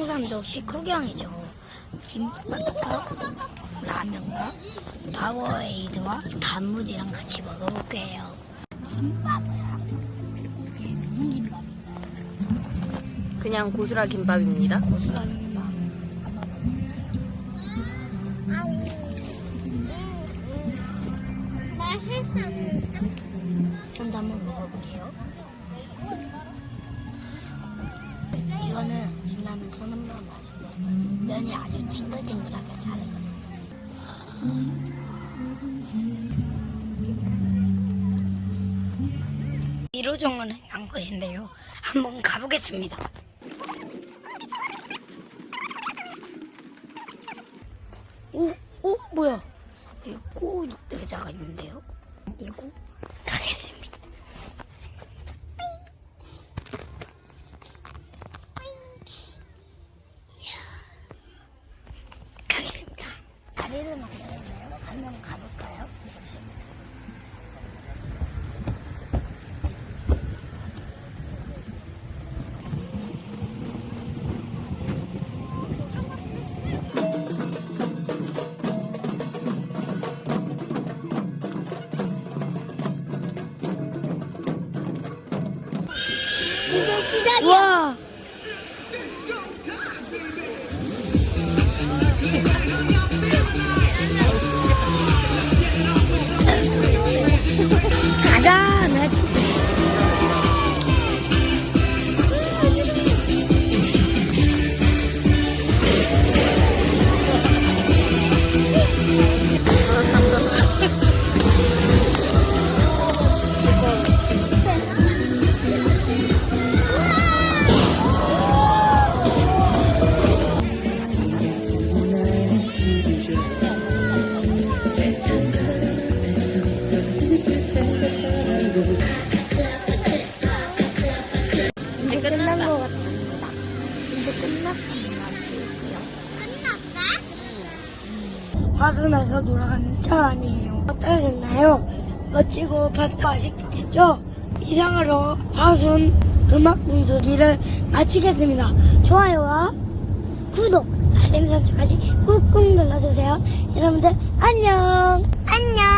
항상도 식후경이죠. 김밥과 라면과 파워에이드와 단무지랑 같이 먹어볼 거예요. 김밥이랑 이게 무슨 김밥인가요? 그냥 고스라 김밥입니다. 고수랑 김밥. 한번 먹어볼게요. 나 했었는데. 전도 한번 먹어볼게요. 이거는 진라면 소금면 맛인데 면이 아주 탱글탱글하게 잘해가지고 이로정은 한 것인데요. 한번 가보겠습니다. 오, 오, 뭐야? 여기 꼬 의자가 있는데요. 이거 가겠습니다. 가겠습니다. 다리를 만들었나요? 한번 가볼까요? 이제 시작이야. 와! 이제 끝난. 것 같습니다. 이제 끝났습니다. 끝났다? 화순에서 돌아가는 차 아니에요. 어떠셨나요? 멋지고 맛있겠죠? 이상으로 화순 음악 분수기를 마치겠습니다. 좋아요와 구독, 알림 설정까지 꾹꾹 눌러주세요. 여러분들 안녕! 안녕.